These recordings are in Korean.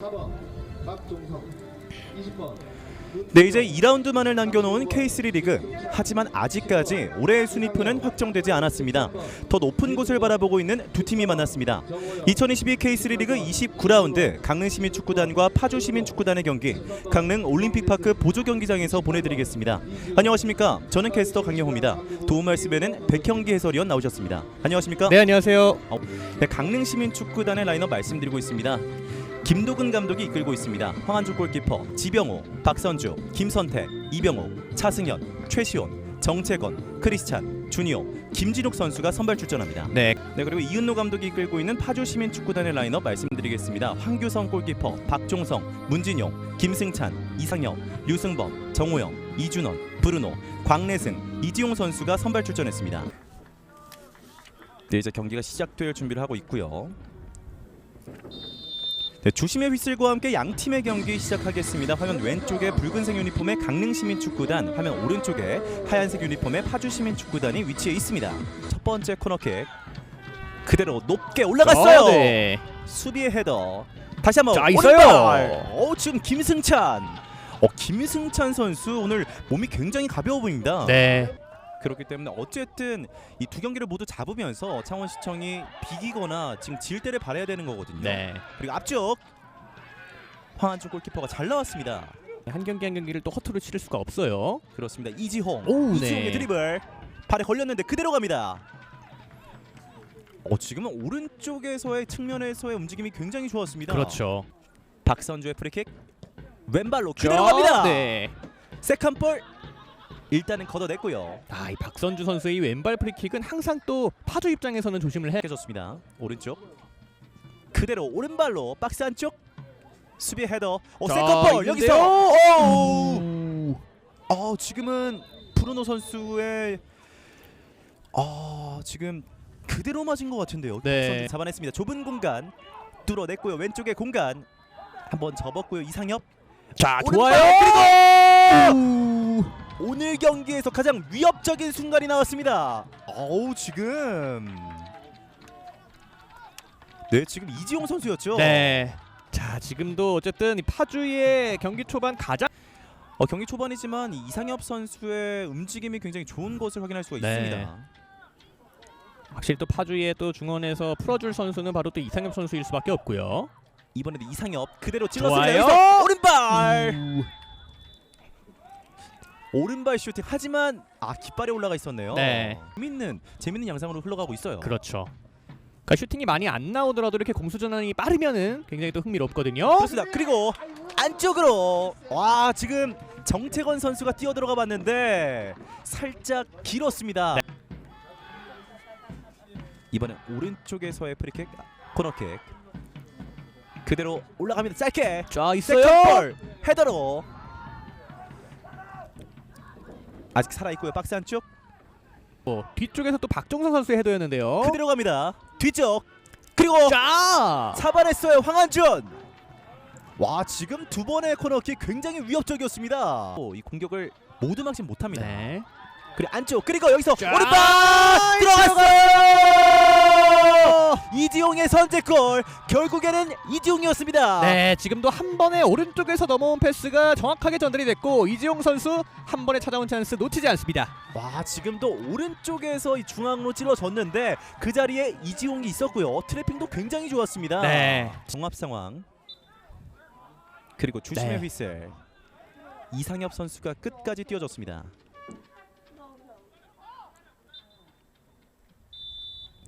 4번 박종성. 20번. 네 이제 2라운드만을 남겨놓은 K3 리그. 하지만 아직까지 올해의 순위표는 확정되지 않았습니다. 더 높은 곳을 바라보고 있는 두 팀이 만났습니다. 2022 K3 리그 29라운드. 강릉시민축구단과 파주시민축구단의 경기. 강릉 올림픽파크 보조경기장에서 보내드리겠습니다. 안녕하십니까? 저는 캐스터 강영호입니다. 도움 말씀에는 백형기 해설위원 나오셨습니다. 안녕하십니까? 네 안녕하세요. 네, 강릉시민축구단의 라인업 말씀드리고 있습니다. 김도근 감독이 이끌고 있습니다. 황한주 골키퍼, 지병호, 박선주, 김선태, 이병호, 차승현, 최시온, 정채건, 크리스찬, 준이오, 김진욱 선수가 선발 출전합니다. 네. 네 그리고 이은노 감독이 이끌고 있는 파주 시민 축구단의 라인업 말씀드리겠습니다. 황규성 골키퍼, 박종성, 문진용, 김승찬, 이상혁, 류승범, 정호영, 이준원, 브루노, 광래승, 이지용 선수가 선발 출전했습니다. 네 이제 경기가 시작될 준비를 하고 있고요. 네, 주심의 휘슬과 함께 양 팀의 경기 시작하겠습니다. 화면 왼쪽에 붉은색 유니폼의 강릉시민축구단, 화면 오른쪽에 하얀색 유니폼의 파주시민축구단이 위치해 있습니다. 첫 번째 코너킥 그대로 높게 올라갔어요. 아, 네. 수비의 헤더. 다시 한번 자, 있어요. 어 지금 김승찬. 어 김승찬 선수 오늘 몸이 굉장히 가벼워 보입니다. 네. 그렇기 때문에 어쨌든 이 두 경기를 모두 잡으면서 창원시청이 비기거나 지금 질 때를 바라야 되는 거거든요. 네. 그리고 앞쪽 황한준 골키퍼가 잘 나왔습니다. 한 경기 한 경기를 또 허투루 치를 수가 없어요. 그렇습니다. 이지홍. 오, 이지홍의 네. 드리블. 발에 걸렸는데 그대로 갑니다. 어 지금은 오른쪽에서의 측면에서의 움직임이 굉장히 좋았습니다. 그렇죠. 박선주의 프리킥 왼발로 그대로 갑니다. 네. 세컨볼 일단은 걷어냈고요. 아, 이 박선주 선수의 이 왼발 프리킥은 항상 또 파주 입장에서는 조심을 해. 해줬습니다. 오른쪽 그대로 오른발로 박스 안쪽 수비 헤더. 어 자, 세컨볼 있는데요? 여기서. 오. 오. 어 지금은 브루노 선수의 아 지금 그대로 맞은 것 같은데요. 네. 선수 잡아냈습니다. 좁은 공간 뚫어냈고요. 왼쪽에 공간 한번 접었고요. 이상엽 자, 오른발 좋아요. 그리고 오늘 경기에서 가장 위협적인 순간이 나왔습니다. 어우 지금 네 지금 이지용 선수였죠. 네. 자, 지금도 어쨌든 이 파주의 경기 초반 가장 어, 경기 초반이지만 이 이상엽 선수의 움직임이 굉장히 좋은 것을 확인할 수가 네. 있습니다. 확실히 또 파주의 또 중원에서 풀어줄 선수는 바로 또 이상엽 선수일 수밖에 없고요. 이번에도 이상엽 그대로 찔렀습니다. 좋아요. 여기서 오른발 우. 오른발 슈팅 하지만 아 깃발에 올라가 있었네요. 네. 재밌는 재밌는 양상으로 흘러가고 있어요. 그렇죠. 그러니까 슈팅이 많이 안 나오더라도 이렇게 공수 전환이 빠르면은 굉장히 또 흥미롭거든요. 그렇습니다. 그리고 안쪽으로 와 지금 정태건 선수가 뛰어 들어가 봤는데 살짝 길었습니다. 네. 이번엔 오른쪽에서의 프리킥 코너킥 그대로 올라갑니다. 짧게 자, 있어요. 세컨볼 헤더로 아직 살아 있고요. 박스 안쪽 어, 뒤쪽에서 또 박종선 선수의 헤더였는데요. 그대로 갑니다. 뒤쪽 그리고 자, 잡아냈어요 황한준. 와 지금 두 번의 코너킥 굉장히 위협적이었습니다. 오, 이 공격을 모두 막지 못합니다. 네. 그리고 안쪽 그리고 여기서 자, 오른발 들어갔어요. 이지용의 선제골 결국에는 이지용이었습니다. 네, 지금도 한 번에 오른쪽에서 넘어온 패스가 정확하게 전달이 됐고 이지용 선수 한 번에 찾아온 찬스 놓치지 않습니다. 와 지금도 오른쪽에서 이 중앙으로 찔러졌는데 그 자리에 이지용이 있었고요. 트래핑도 굉장히 좋았습니다. 네. 종합 상황 그리고 주심의 네. 휘슬 이상엽 선수가 끝까지 뛰어줬습니다.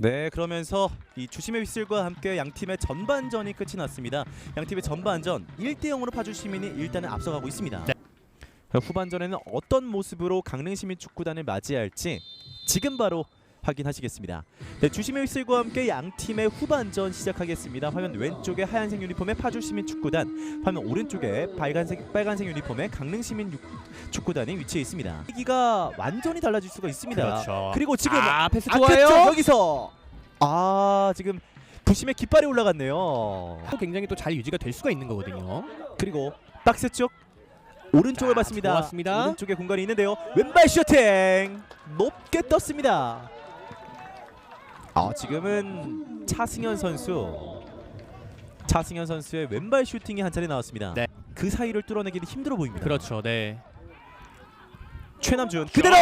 네 그러면서 이 주심의 휘슬과 함께 양 팀의 전반전이 끝이 났습니다. 양 팀의 전반전 1대 0으로 파주 시민이 일단은 앞서가고 있습니다. 네. 후반전에는 어떤 모습으로 강릉시민 축구단을 맞이할지 지금 바로 확인하시겠습니다. 네, 주심의 휘슬과 함께 양 팀의 후반전 시작하겠습니다. 화면 왼쪽에 하얀색 유니폼의 파주시민 축구단, 화면 오른쪽에 빨간색 빨간색 유니폼의 강릉시민 유- 축구단이 위치해 있습니다. 얘기가 완전히 달라질 수가 있습니다. 그렇죠. 그리고 지금 아, 패스 아, 좋아요. 그쵸, 여기서 아 지금 부심의 깃발이 올라갔네요. 또 굉장히 또 잘 유지가 될 수가 있는 거거든요. 그리고 박스 쪽 오른쪽을 자, 봤습니다. 좋았습니다. 오른쪽에 공간이 있는데요. 왼발 슈팅 높게 떴습니다. 아 지금은 차승현 선수 차승현 선수의 왼발 슈팅이 한 차례 나왔습니다. 네. 그 사이를 뚫어내기는 힘들어 보입니다. 그렇죠. 네. 최남준 그대로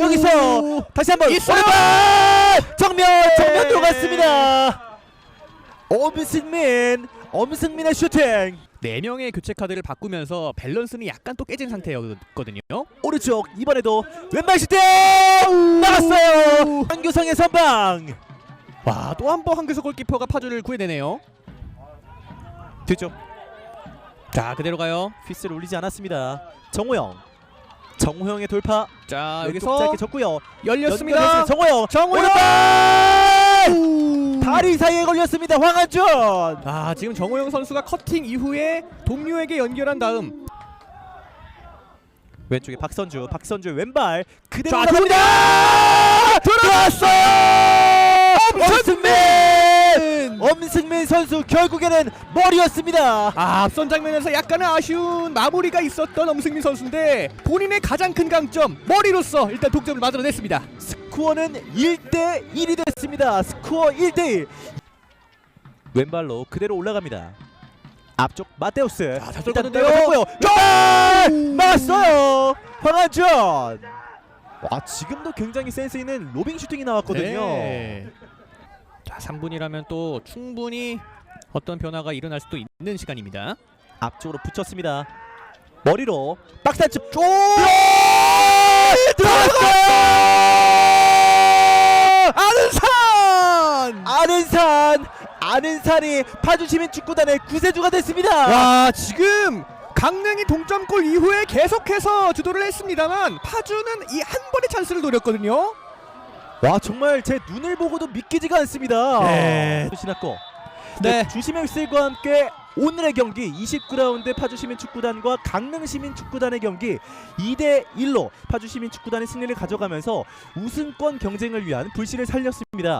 여기서 다시 한번! 오른발 정면 정면 들어갔습니다. 엄승민 엄승민의 슈팅 네 명의 교체 카드를 바꾸면서 밸런스는 약간 또 깨진 상태였거든요. 오른쪽 이번에도 왼발 슈팅 나갔어요. 한규성의 선방 와, 또 한 번 한규석 골키퍼가 파주를 구해내네요. 뒤쪽 자, 그대로 가요. 피스를 올리지 않았습니다. 정호영 정호영의 돌파 자, 여기서 짧게 졌고요. 열렸습니다. 정호영 정호영! 다리 사이에 걸렸습니다. 황한준 아, 지금 정호영 선수가 커팅 이후에 동료에게 연결한 다음 왼쪽에 박선주 박선주 왼발 그대로 자, 나갑니다. 들어왔어요. 엄승민 엄승민 선수 결국에는 머리였습니다. 아, 앞선 장면에서 약간은 아쉬운 마무리가 있었던 엄승민 선수인데 본인의 가장 큰 강점 머리로서 일단 독점을 만들어냈습니다. 스코어는 1대 1이 됐습니다. 스코어 1대 1. 왼발로 그대로 올라갑니다. 앞쪽 마테우스. 자, 잘 일단. 내려갔고요. 골! 맞았어요. 황한준. 와 지금도 굉장히 센스 있는 로빙 슈팅이 나왔거든요. 네. 자, 3분이라면 또 충분히 어떤 변화가 일어날 수도 있는 시간입니다. 앞쪽으로 붙였습니다. 머리로 박스 안쪽 쪽 들어갔어요. 아는산! 아는산 아는산이 파주 시민 축구단의 구세주가 됐습니다. 와, 지금 강릉이 동점골 이후에 계속해서 주도를 했습니다만 파주는 이 한 번의 찬스를 노렸거든요. 와 정말 제 눈을 보고도 믿기지가 않습니다. 네. 신학고 네. 주시맥슬과 함께 오늘의 경기 29라운드 파주시민 축구단과 강릉시민 축구단의 경기 2대 1로 파주시민 축구단이 승리를 가져가면서 우승권 경쟁을 위한 불씨를 살렸습니다.